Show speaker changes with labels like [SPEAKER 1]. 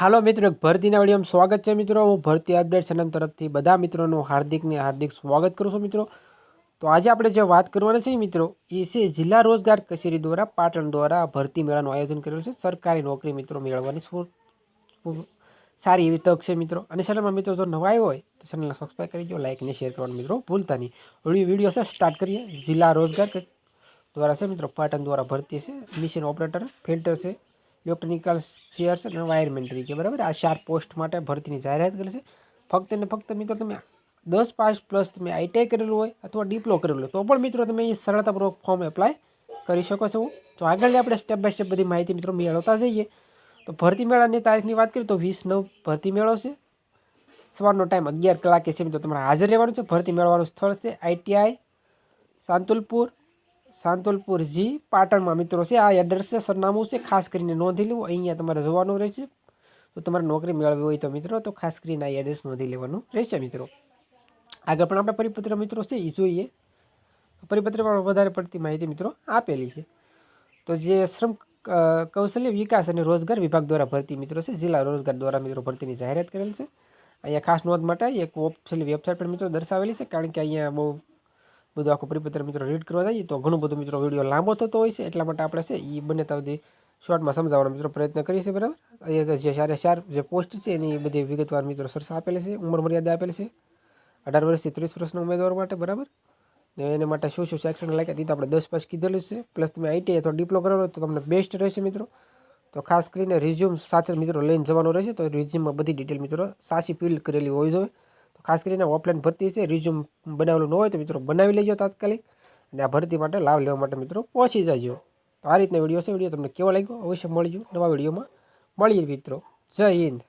[SPEAKER 1] હાલો મિત્રો, એક ભરતીના વિડીયોમાં સ્વાગત છે મિત્રો. હું ભરતી અપડેટ સનમ તરફથી બધા મિત્રોનું હાર્દિકને હાર્દિક સ્વાગત કરું છું મિત્રો. તો આજે આપણે જે વાત કરવાની છે મિત્રો, એ છે જિલ્લા રોજગાર કચેરી દ્વારા પાટણ દ્વારા ભરતી મેળાનું આયોજન કરેલું છે. સરકારી નોકરી મિત્રો મેળવવાની સારી એવી તક છે મિત્રો. અને ચેનલમાં મિત્રો જો નવા હોય, તો ચેનલને સબસ્ક્રાઈબ કરી દો લાઇકને શેર કરવાનું મિત્રો ભૂલતા નહીં. વીડિયો વીડિયો છે સ્ટાર્ટ કરીએ. જિલ્લા રોજગાર દ્વારા છે મિત્રો, પાટણ દ્વારા ભરતી છે. મિશન ઓપરેટર ફિલ્ટર છે. ઇલેક્ટ્રોનિકલ શેર્સ અને વાયરમેન તરીકે બરાબર? આ ચાર પોસ્ટ માટે ભરતીની જાહેરાત કરી છે. ફક્ત ને ફક્ત મિત્રો તમે દસ પાસ પ્લસ તમે આઈટીઆઈ કરેલું હોય અથવા ડિપ્લો કરેલું હોય, તો પણ મિત્રો તમે અહીં સરળતાપૂર્વક ફોર્મ એપ્લાય કરી શકો છો. તો આગળ આપણે સ્ટેપ બાય સ્ટેપ બધી માહિતી મિત્રો મેળવતા જઈએ. તો ભરતી મેળાની તારીખની વાત કરીએ તો વીસ નવ ભરતી મેળો છે. સવારનો ટાઈમ અગિયાર કલાકે છે મિત્રો તમારે હાજર રહેવાનું છે. ભરતી મેળવવાનું સ્થળ છે આઈટીઆઈ સાંતુલપુર સાંતુલપુર જી પાટણમાં. મિત્રો, છે, આ એડ્રેસ છે, સરનામું છે, ખાસ કરીને નોંધી લેવું. અહીંયા તમારે જોવાનું રહેશે. તો તમારે નોકરી મેળવવી હોય તો મિત્રો, તો ખાસ કરીને આ એડ્રેસ નોંધી લેવાનું રહેશે મિત્રો. આગળ પણ આપણા પરિપત્ર મિત્રો છે, એ જોઈએ. પરિપત્રમાં વધારે પડતી માહિતી મિત્રો આપેલી છે. તો જે શ્રમ કૌશલ્ય વિકાસ અને રોજગાર વિભાગ દ્વારા ભરતી મિત્રો છે, જિલ્લા રોજગાર દ્વારા મિત્રો ભરતીની જાહેરાત કરેલ છે. અહીંયા ખાસ નોંધ માટે એક ઓફિશિયલ વેબસાઇટ પણ મિત્રો દર્શાવેલી છે, કારણ કે અહીંયા બહુ બધું આખું પરિપત્ર મિત્રો રીડ કરવા જઈએ તો ઘણું બધું મિત્રો વીડિયો લાંબો થતો હોય છે, એટલા માટે આપણે છે એ બંને સુધી શોર્ટમાં સમજાવવાનો મિત્રો પ્રયત્ન કરીએ છીએ, બરાબર? અહીંયા જે સારે ચાર જે પોસ્ટ છે, એની બધી વિગતવાર મિત્રો સરસ આપેલી છે, ઉંમર મર્યાદા આપેલી છે, અઢાર વર્ષથી ત્રીસ વર્ષના ઉમેદવાર માટે, બરાબર? ને એના માટે શું શું શૈક્ષણિક લાયકાત એ તો આપણે દસ પાસ કીધેલું છે પ્લસ તમે આઈટી અથવા ડિપ્લો કરો તો તમને બેસ્ટ રહેશે મિત્રો. તો ખાસ કરીને રિઝ્યુમ સાથે મિત્રો લઈને જવાનું રહેશે, તો રિઝ્યુમમાં બધી ડિટેલ મિત્રો સાચી ફિલ કરેલી હોવી જોઈએ ખાસ કરીને ઓફલાઈન ભરતી છે રિઝ્યુમ બનાવેલું ન હોય તો મિત્રો બનાવી લેજો તાત્કાલિક અને આ ભરતી માટે લાભ લેવા માટે મિત્રો પહોંચી જજો. તો આ રીતના વીડિયો છે વીડિયો તમને કેવો લાગ્યો? અવશ્ય મળજો નવા વિડીયોમાં મળીએ મિત્રો. જય હિન્દ.